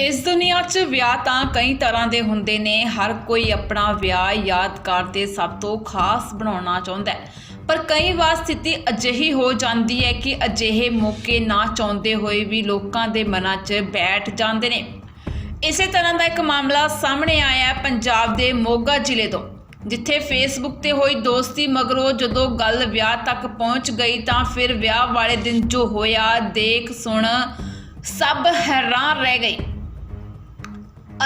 ਇਸ ਦੁਨੀਆ 'ਚ ਵਿਆਹ ਤਾਂ ਕਈ ਤਰ੍ਹਾਂ ਦੇ ਹੁੰਦੇ ਨੇ। ਹਰ ਕੋਈ ਆਪਣਾ ਵਿਆਹ ਯਾਦਗਾਰ ਤੇ ਸਭ ਤੋਂ ਖਾਸ ਬਣਾਉਣਾ ਚਾਹੁੰਦਾ ਹੈ। ਪਰ ਕਈ ਵਾਰ ਸਥਿਤੀ ਅਜਿਹੀ ਹੋ ਜਾਂਦੀ ਹੈ ਕਿ ਅਜਿਹੇ ਮੌਕੇ ਨਾ ਚਾਹੁੰਦੇ ਹੋਏ ਵੀ ਲੋਕਾਂ ਦੇ ਮਨਾਂ 'ਚ ਬੈਠ ਜਾਂਦੇ ਨੇ। ਇਸੇ ਤਰ੍ਹਾਂ ਦਾ ਇੱਕ ਮਾਮਲਾ ਸਾਹਮਣੇ ਆਇਆ ਪੰਜਾਬ ਦੇ ਮੋਗਾ ਜ਼ਿਲ੍ਹੇ ਤੋਂ, ਜਿੱਥੇ ਫੇਸਬੁੱਕ ਤੇ ਹੋਈ ਦੋਸਤੀ ਮਗਰੋਂ ਜਦੋਂ ਗੱਲ ਵਿਆਹ ਤੱਕ ਪਹੁੰਚ ਗਈ ਤਾਂ ਫਿਰ ਵਿਆਹ ਵਾਲੇ ਦਿਨ ਜੋ ਹੋਇਆ, ਦੇਖ ਸੁਣ ਸਭ ਹੈਰਾਨ ਰਹਿ ਗਏ।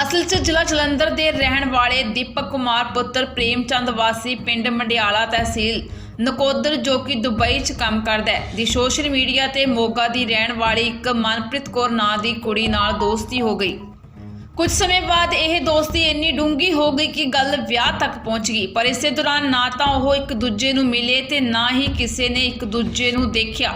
ਅਸਲ 'ਚ ਜ਼ਿਲ੍ਹਾ ਜਲੰਧਰ ਦੇ ਰਹਿਣ ਵਾਲੇ ਦੀਪਕ ਕੁਮਾਰ ਪੁੱਤਰ ਪ੍ਰੇਮ ਚੰਦ ਵਾਸੀ ਪਿੰਡ ਮੰਡਿਆਲਾ ਤਹਿਸੀਲ ਨਕੋਦਰ ਜੋ ਕਿ ਦੁਬਈ 'ਚ ਕੰਮ ਕਰਦਾ ਹੈ। ਦੀ ਸੋਸ਼ਲ ਮੀਡੀਆ ਤੇ ਮੋਗਾ ਦੀ ਰਹਿਣ ਵਾਲੀ ਇੱਕ ਮਨਪ੍ਰੀਤ ਕੌਰ ਨਾਂ ਦੀ ਕੁੜੀ ਨਾਲ ਦੋਸਤੀ ਹੋ ਗਈ। ਕੁਝ ਸਮੇਂ ਬਾਅਦ ਇਹ ਦੋਸਤੀ ਇੰਨੀ ਡੂੰਗੀ ਹੋ ਗਈ ਕਿ ਗੱਲ ਵਿਆਹ ਤੱਕ ਪਹੁੰਚ ਗਈ। ਪਰ ਇਸੇ ਦੌਰਾਨ ਨਾ ਤਾਂ ਉਹ ਇੱਕ ਦੂਜੇ ਨੂੰ ਮਿਲੇ ਤੇ ਨਾ ਹੀ ਕਿਸੇ ਨੇ ਇੱਕ ਦੂਜੇ ਨੂੰ ਦੇਖਿਆ।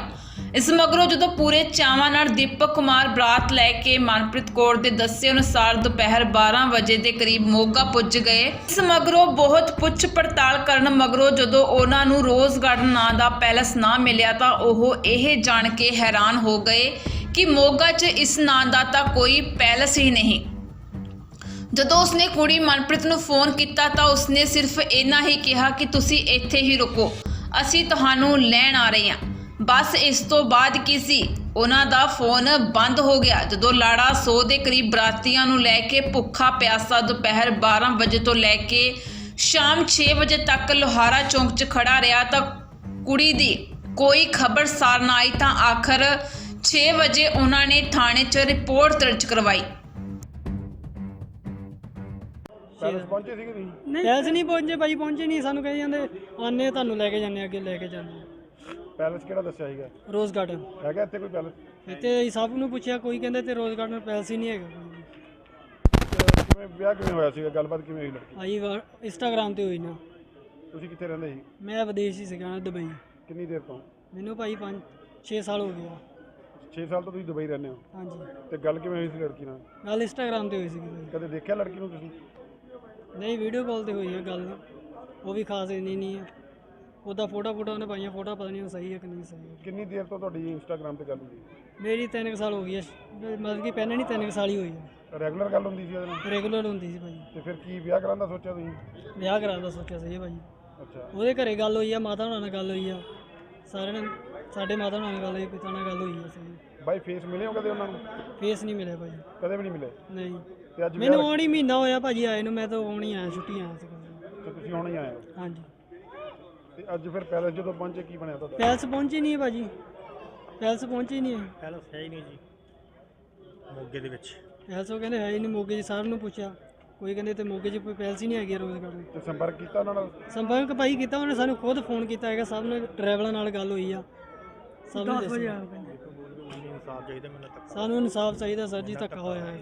ਇਸ ਮਗਰੋਂ ਜਦੋਂ ਪੂਰੇ ਚਾਵਾਂ ਨਾਲ ਦੀਪਕ ਕੁਮਾਰ ਬਰਾਤ ਲੈ ਕੇ ਮਨਪ੍ਰੀਤ ਕੌਰ ਦੇ ਦੱਸੇ ਅਨੁਸਾਰ ਦੁਪਹਿਰ 12 ਵਜੇ ਦੇ ਕਰੀਬ ਮੋਗਾ ਪੁੱਜ ਗਏ। ਇਸ ਮਗਰੋਂ ਬਹੁਤ ਪੁੱਛ ਪੜਤਾਲ ਕਰਨ ਮਗਰੋਂ ਜਦੋਂ ਉਹਨਾਂ ਨੂੰ ਰੋਜ਼ ਗਾਰਡਨ ਨਾਂ ਦਾ ਪੈਲਸ ਨਾ ਮਿਲਿਆ ਤਾਂ ਉਹ ਇਹ ਜਾਣ ਕੇ ਹੈਰਾਨ ਹੋ ਗਏ ਕਿ ਮੋਗਾ 'ਚ ਇਸ ਨਾਂ ਦਾ ਤਾਂ ਕੋਈ ਪੈਲਸ ਹੀ ਨਹੀਂ। ਜਦੋਂ ਉਸਨੇ ਕੁੜੀ ਮਨਪ੍ਰੀਤ ਨੂੰ ਫੋਨ ਕੀਤਾ ਤਾਂ ਉਸਨੇ ਸਿਰਫ ਇੰਨਾ ਹੀ ਕਿਹਾ ਕਿ ਤੁਸੀਂ ਇੱਥੇ ਹੀ ਰੁਕੋ, ਅਸੀਂ ਤੁਹਾਨੂੰ ਲੈਣ ਆ ਰਹੇ ਹਾਂ। ਬਸ ਇਸ ਤੋਂ ਬਾਅਦ ਕੀ ਸੀ? ਉਹਨਾਂ ਦਾ ਫੋਨ ਬੰਦ ਹੋ ਗਿਆ। ਜਦੋਂ ਲਾੜਾ 100 ਦੇ ਕਰੀਬ ਬਰਾਤੀਆਂ ਨੂੰ ਲੈ ਕੇ ਭੁੱਖਾ ਪਿਆਸਾ ਦੁਪਹਿਰ 12 ਵਜੇ ਤੋਂ ਲੈ ਕੇ ਸ਼ਾਮ 6 ਵਜੇ ਤੱਕ ਲੋਹਾਰਾ ਚੌਂਕ 'ਚ ਖੜਾ ਰਿਹਾ ਤਾਂ ਕੁੜੀ ਦੀ ਕੋਈ ਖਬਰ ਸਾਰ ਨਾ ਆਈ ਤਾਂ ਆਖਰ 6 ਵਜੇ ਉਹਨਾਂ ਨੇ ਥਾਣੇ 'ਚ ਰਿਪੋਰਟ ਦਰਜ ਕਰਵਾਈ। ਪੈਲਸ ਪਹੁੰਚੇ ਸੀਗੇ ਤੁਸੀਂ? ਪੈਲਸ ਨਹੀਂ ਪਹੁੰਚੇ ਭਾਈ ਪਹੁੰਚੇ ਨਹੀਂ ਸਾਨੂੰ ਕਹੀ ਜਾਂਦੇ ਆਨੇ ਤੁਹਾਨੂੰ ਲੈ ਕੇ ਜਾਂਦੇ ਅੱਗੇ ਲੈ ਕੇ ਜਾਂਦੇ ਪੈਲਸ ਕਿਹੜਾ ਦੱਸਿਆ ਸੀਗਾ? ਰੋਜ਼ ਗਾਰਡਨ ਹੈਗਾ ਇੱਥੇ ਕੋਈ ਪੈਲਸ ਇੱਥੇ ਅਸੀਂ ਸਭ ਨੂੰ ਪੁੱਛਿਆ ਕੋਈ ਕਹਿੰਦੇ ਤੇ ਰੋਜ਼ ਗਾਰਡਨ ਪੈਲਸ ਹੀ ਨਹੀਂ ਹੈਗਾ। ਵੀ। ਤੇ ਕਿਵੇਂ ਵਿਆਹ ਕਿਵੇਂ ਹੋਇਆ ਸੀਗਾ? ਗੱਲਬਾਤ ਕਿਵੇਂ ਹੋਈ ਲੜਕੀ ਆਈ ਵਾਰ ਇੰਸਟਾਗ੍ਰਾਮ ਤੇ ਹੋਈ ਨਾ। ਤੁਸੀਂ ਕਿੱਥੇ ਰਹਿੰਦੇ ਸੀ? ਮੈਂ ਵਿਦੇਸ਼ ਹੀ ਸੀਗਾ ਦੁਬਈ। ਕਿੰਨੀ ਦੇਰ ਤੋਂ? ਮੈਨੂੰ ਭਾਈ 5 6 ਸਾਲ ਹੋ ਗਿਆ 6 ਸਾਲ ਤੋਂ ਤੁਸੀਂ ਦੁਬਈ ਰਹਿੰਦੇ ਹੋ? ਹਾਂਜੀ। ਤੇ ਗੱਲ ਕਿਵੇਂ ਹੋਈ ਸੀ ਲੜਕੀ ਨਾਲ? ਗੱਲ ਇੰਸਟਾਗ੍ਰਾਮ ਤੇ ਹੋਈ ਸੀ ਕਦੇ ਦੇਖਿਆ ਲੜਕੀ ਨੂੰ ਤੁਸੀਂ? ਨਹੀਂ ਵੀਡੀਓ ਕਾਲ ਤੇ ਹੋਈ ਹੈ ਗੱਲ। ਉਹ ਵੀ ਖਾਸ ਇੰਨੀ ਨਹੀਂ ਹੈ ਉਹਦਾ ਫੋਟੋ ਫੋਟੋ ਉਹਨੇ ਪਾਈਆਂ ਫੋਟੋ ਪਤਾ ਨਹੀਂ ਉਹ ਸਹੀ ਹੈ ਕਿ ਨਹੀਂ ਸਹੀ ਹੈ। ਕਿੰਨੀ ਦੇਰ ਤੋਂ ਤੁਹਾਡੀ ਇੰਸਟਾਗ੍ਰam ਤੇ ਗੱਲ ਹੁੰਦੀ ਮੇਰੀ 3 ਸਾਲ ਹੋ ਗਈ ਹੈ ਮਤਲਬ ਕਿ ਪਹਿਲਾਂ ਨਹੀਂ 3 ਸਾਲ ਹੀ ਹੋਈ ਹੈ। ਰੈਗੂਲਰ ਗੱਲ ਹੁੰਦੀ ਸੀ ਉਹਦੇ ਨਾਲ? ਰੈਗੂਲਰ ਹੁੰਦੀ ਸੀ ਭਾਈ। ਤੇ ਫਿਰ ਕੀ ਵਿਆਹ ਕਰਾਉਣ ਦਾ ਸੋਚਿਆ ਤੁਸੀਂ? ਵਿਆਹ ਕਰਾਉਣ ਦਾ ਸੋਚਿਆ ਸੀ ਭਾਈ। ਅੱਛਾ। ਉਹਦੇ ਘਰੇ ਗੱਲ ਹੋਈ ਆ ਮਾਤਾ ਹੁਣਾਂ ਨਾਲ ਗੱਲ ਹੋਈ ਆ। ਸਾਰਿਆਂ ਨਾਲ ਸਾਡੇ ਮਾਤਾ ਹੁਣਾਂ ਨਾਲ ਗੱਲ ਹੋਈ ਪਿਤਾ ਨਾਲ ਗੱਲ ਹੋਈ ਆ ਸਹੀ ਬਾਈ ਫੇਸ ਮਿਲੇ ਹੋ ਕਦੇ ਉਹਨਾਂ ਨੂੰ? ਫੇਸ ਨਹੀਂ ਮਿਲਿਆ ਭਾਜੀ ਕਦੇ ਵੀ ਨਹੀਂ ਮਿਲੇ? ਨਹੀਂ। ਤੇ ਅੱਜ ਮੈਨੂੰ ਆਉਣ ਮਹੀਨਾ ਹੋਇਆ ਭਾਜੀ ਆਏ ਨੂੰ ਮੈਂ ਤਾਂ ਆਉਣ ਆਇਆ ਛੁੱਟੀ ਆਇਆ ਸੀ ਤੇ ਤੁਸੀਂ ਹੁਣ ਹੀ ਆਏ ਹੋ? ਹਾਂਜੀ। ਤੇ ਅੱਜ ਫਿਰ ਪੈਲਸ ਜਦੋਂ ਪਹੁੰਚੇ ਕੀ ਬਣਿਆ ਤੁਹਾਡਾ? ਪੈਲਸ ਪਹੁੰਚੀ ਨਹੀਂ ਹੈ ਭਾਜੀ। ਪੈਲਸ ਪਹੁੰਚੀ ਨਹੀਂ ਹੈ। ਪੈਲਸ ਹੈ ਹੀ ਨਹੀਂ ਜੀ ਮੋਗੇ ਦੇ ਵਿੱਚ। ਪੈਲਸ ਉਹ ਕਹਿੰਦੇ ਹੈ ਹੀ ਨਹੀਂ ਮੋਗੇ ਜੀ ਸਾਰਿਆਂ ਨੂੰ ਪੁੱਛਿਆ। ਕੋਈ ਕਹਿੰਦੇ ਤੇ ਮੋਗੇ 'ਚ ਕੋਈ ਪੈਲਸ ਹੀ ਨਹੀਂ ਹੈਗੀ ਰੋਜ਼ ਗਾਰਡਨ ਤੇ ਸੰਪਰਕ ਕੀਤਾ ਉਹਨਾਂ ਨਾਲ? ਸੰਪਰਕ ਭਾਈ ਕੀਤਾ ਉਹਨੇ ਸਾਨੂੰ ਖੁਦ ਫੋਨ ਕੀਤਾ ਹੈਗਾ ਸਭ ਨੇ ਡਰਾਈਵਰਾਂ ਨਾਲ ਗੱਲ ਹੋਈ ਆ। ਸਭ ਨੇ ਦੱਸਿਆ। ਇਨਸਾਫ ਚਾਹੀਦਾ ਮੈਨੂੰ ਤੱਕ ਸਾਨੂੰ ਇਨਸਾਫ ਚਾਹੀਦਾ ਸਰ ਜੀ ਧੱਕਾ ਹੋਇਆ ਹੈ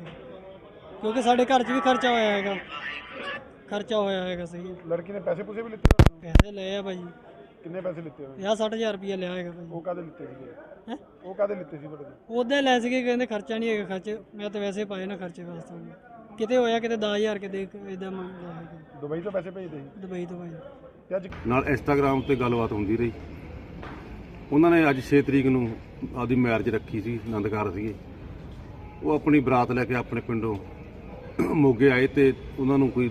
ਕਿਉਂਕਿ ਸਾਡੇ ਘਰ 'ਚ ਵੀ ਖਰਚਾ ਹੋਇਆ ਹੈਗਾ। ਖਰਚਾ ਹੋਇਆ ਹੈਗਾ ਸਹੀ। ਲੜਕੀ ਨੇ ਪੈਸੇ ਪੂਸੇ ਵੀ ਲਿੱਤੇ? ਪੈਸੇ ਲਏ ਆ ਭਾਜੀ ਕਿੰਨੇ ਪੈਸੇ ਲਿੱਤੇ ਉਹਨੇ 50 60000 ਰੁਪਇਆ ਲਿਆ ਹੈਗਾ ਭਾਜੀ ਉਹ ਕਾਦੇ ਲਿੱਤੇ ਸੀਗੇ? ਹੈਂ? ਉਹ ਕਾਦੇ ਲਿੱਤੇ ਸੀ ਤੁਹਾਡੇ ਤੋਂ ਉਹਦੇ ਲੈ ਸੀਗੇ ਕਹਿੰਦੇ ਖਰਚਾ ਨਹੀਂ ਹੈਗਾ ਖਰਚੇ। ਮੈਂ ਤਾਂ ਵੈਸੇ ਪਾਏ ਨਾ ਖਰਚੇ ਵਾਸਤੇ। ਕਿਤੇ ਹੋਇਆ ਕਿਤੇ 10000 ਕਿਤੇ ਇਦਾਂ ਮੰਗਦਾ ਹੈਗਾ ਦੁਬਈ ਤੋਂ ਪੈਸੇ ਭੇਜਦੇ ਸੀ? ਦੁਬਈ ਤੋਂ ਭਾਈ। ਤੇ ਅੱਜ ਨਾਲ ਇੰਸਟਾਗ੍ਰam ਤੇ ਗੱਲਬਾਤ ਹੁੰਦੀ ਰਹੀ। ਉਹਨਾਂ ਨੇ ਅੱਜ 6 ਤਰੀਕ ਨੂੰ ਆਪਦੀ ਮੈਰਿਜ ਰੱਖੀ ਸੀ ਆਨੰਦਕਾਰ ਸੀਗੇ। ਉਹ ਆਪਣੀ ਬਰਾਤ ਲੈ ਕੇ ਆਪਣੇ ਪਿੰਡੋਂ ਮੋਗੇ ਆਏ ਤੇ ਉਹਨਾਂ ਨੂੰ ਕੋਈ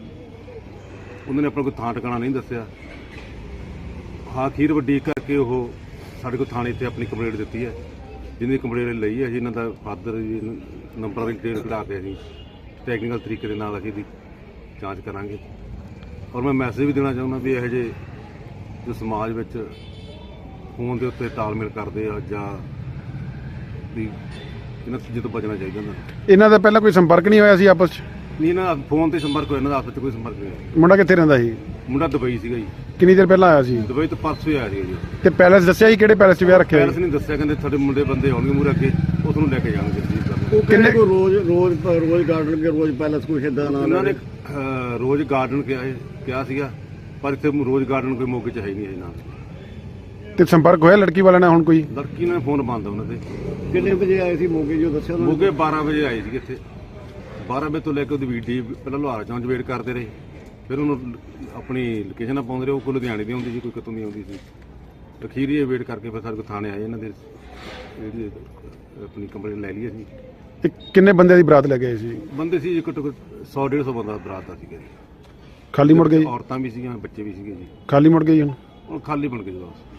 ਉਹਨਾਂ ਨੇ ਆਪਣਾ ਕੋਈ ਥਾਂ ਟਿਕਾਣਾ ਨਹੀਂ ਦੱਸਿਆ। ਹਾਂ ਖੀਰ ਵੱਡੀ ਕਰਕੇ ਉਹ ਸਾਡੇ ਕੋਲ ਥਾਣੇ ਤੇ ਆਪਣੀ ਕੰਪਲੇਂਟ ਦਿੱਤੀ ਹੈ। ਜਿਹਦੀ ਕੰਪਲੇਂਟ ਲਈ ਹੈ ਜੀ, ਇਹਨਾਂ ਦਾ ਫਾਦਰ ਜੀ, ਨੰਬਰਾਂ ਦੀ ਡਿਟੇਲ ਕਢਾ ਕੇ ਅਸੀਂ ਟੈਕਨੀਕਲ ਤਰੀਕੇ ਦੇ ਨਾਲ ਅਸੀਂ ਇਹਦੀ ਜਾਂਚ ਕਰਾਂਗੇ। ਔਰ ਮੈਂ ਮੈਸੇਜ ਵੀ ਦੇਣਾ ਚਾਹੁੰਦਾ ਵੀ ਇਹੋ ਜਿਹੇ ਜੋ ਸਮਾਜ ਵਿੱਚ ਫੋਨ ਦੇ ਉੱਤੇ ਤਾਲਮੇਲ ਕਰਦੇ ਆ ਜਾਂ ਵੀ ਇਹਨਾਂ ਚੀਜ਼ਾਂ ਤੋਂ ਬਚਣਾ ਚਾਹੀਦਾ ਇਹਨਾਂ ਨੂੰ। ਇਹਨਾਂ ਦਾ ਪਹਿਲਾਂ ਕੋਈ ਸੰਪਰਕ ਨਹੀਂ ਹੋਇਆ ਸੀ ਆਪਸ ਚ? ਨਹੀਂ ਇਹਨਾਂ ਦਾ ਫੋਨ ਤੇ ਸੰਪਰਕ ਹੋਇਆ ਇਹਨਾਂ ਦਾ ਆਪਸ ਵਿੱਚ ਕੋਈ ਸੰਪਰਕ ਨਹੀਂ ਹੋਇਆ। ਮੁੰਡਾ ਕਿੱਥੇ ਰਹਿੰਦਾ ਸੀ? ਮੁੰਡਾ ਦੁਬਈ ਸੀਗਾ ਜੀ। ਕਿੰਨੀ ਦੇਰ ਪਹਿਲਾਂ ਆਇਆ ਸੀ? ਦੁਬਈ ਤੋਂ ਪਰਸੋਂ ਹੀ ਆਇਆ ਜੀ। ਤੇ ਪੈਲਸ ਦੱਸਿਆ ਸੀ ਕਿਹੜੇ ਪੈਲਸ 'ਚ ਵਿਆਹ ਰੱਖਿਆ ਪੈਰਸ ਨੇ ਦੱਸਿਆ ਕਹਿੰਦੇ ਤੁਹਾਡੇ ਮੁੰਡੇ ਬੰਦੇ ਆਉਣਗੇ ਮੂਹਰੇ ਅੱਗੇ ਉਹ ਤੁਹਾਨੂੰ ਲੈ ਕੇ ਜਾਣਗੇ ਜੀ। ਉਹ ਕਿੰਨੇ ਕੋ ਰੋਜ਼ ਰੋਜ਼ ਰੋਜ਼ ਗਾਰਡਨ ਕੇ ਰੋਜ਼ ਪੈਲਸ ਕੋਈ ਇਦਾਂ ਨਾ ਉਹਨਾਂ ਨੇ ਅਹ, ਰੋਜ਼ ਗਾਰਡਨ ਕਿਹਾ ਹੈ ਕਿਹਾ ਸੀਗਾ ਪਰ ਇੱਥੇ ਰੋਜ਼ ਗਾਰਡਨ ਕੋਈ ਮੌਕੇ ਚ ਹੈ ਹੀ ਨਹੀਂ ਹੈ ਨਾ। ਤੇ ਸੰਪਰਕ ਹੋਇਆ ਲੜਕੀ ਵਾਲਿਆਂ ਨਾਲ ਹੁਣ ਕੋਈ? ਲੜਕੀ ਨੇ ਫੋਨ ਬੰਦ ਉਹਨਾਂ ਦੇ। ਕਿੰਨੇ ਵਜੇ ਆਏ ਸੀ ਮੋਗੇ ਜੋ ਦੱਸਿਆ ਉਹਨਾਂ ਮੋਗੇ 12 ਵਜੇ ਆਏ ਸੀਗੇ ਇੱਥੇ। 12 ਵਜੇ ਤੋਂ ਲੈ ਕੇ ਉਹਦੀ ਵੀਡੀ ਪਹਿਲਾਂ ਲੋਹਾਰਾ ਚੌਂਚ ਵੇਟ ਕਰਦੇ ਰਹੇ। ਫਿਰ ਉਹਨੂੰ ਆਪਣੀ ਲੋਕੇਸ਼ਨ ਪਾਉਂਦੇ ਰਹੇ ਉਹ ਕੋਈ ਲੁਧਿਆਣੇ ਦੀ ਆਉਂਦੀ ਸੀ ਕੋਈ ਕਿਤੋਂ ਦੀ ਆਉਂਦੀ ਸੀ। ਅਖੀਰੀ ਇਹ ਵੇਟ ਕਰਕੇ ਫਿਰ ਸਾਡੇ ਕੋਲ ਥਾਣੇ ਆਏ ਇਹਨਾਂ ਦੇ ਜਿਹੜੀ ਆਪਣੀ ਕੰਪਨੀ ਲੈ ਲਈ ਅਸੀਂ। ਤੇ ਕਿੰਨੇ ਬੰਦਿਆਂ ਦੀ ਬਰਾਤ ਲੈ ਆਏ ਸੀ? ਬੰਦੇ ਸੀ ਘੱਟੋ ਘੱਟ 100 150 ਬੰਦਾ ਬਰਾਤ ਦਾ ਸੀਗਾ ਜੀ। ਖਾਲੀ ਮੁੜ ਗਏ ਜੀ? ਔਰਤਾਂ ਵੀ ਸੀਗੀਆਂ ਬੱਚੇ ਵੀ ਸੀਗੇ ਜੀ। ਖਾਲੀ ਮੁੜ ਗਏ ਜੀ ਹੁਣ? ਹੁਣ ਖਾਲੀ ਬਣ ਗਏ ਜੀ ਬਸ।